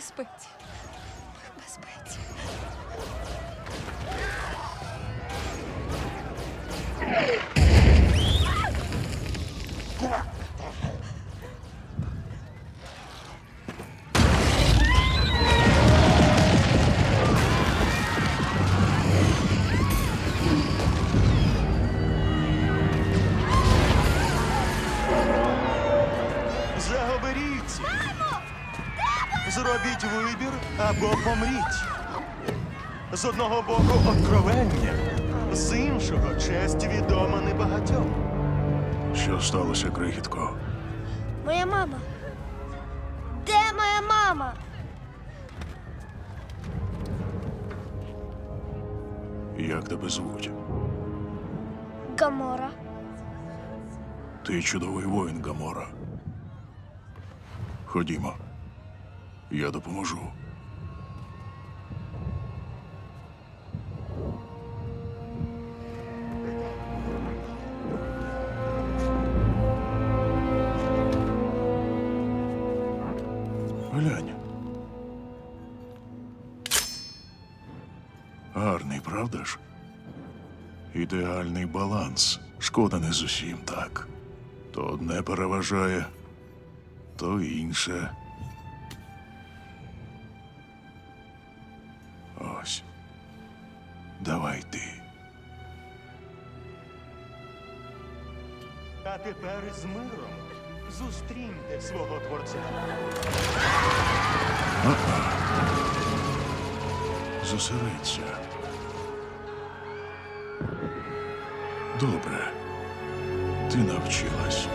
в безпеці. Загоберіться! Зробіть вибір або помріть. З одного боку откровення, з іншого честь відома небагатьом. Що сталося, крихітко? Моя мама. Де моя мама? Як тебе звуть? Гамора. Ти чудовий воїн, Гамора. Ходімо. Я допоможу. Глянь. Гарний, правда ж? Ідеальний баланс. Шкода не з усім так. То одне переважає, то інше. Ось. Давай ти. А тепер з миром зустріньте свого творця. Зосередься. Добре. Ти навчилась.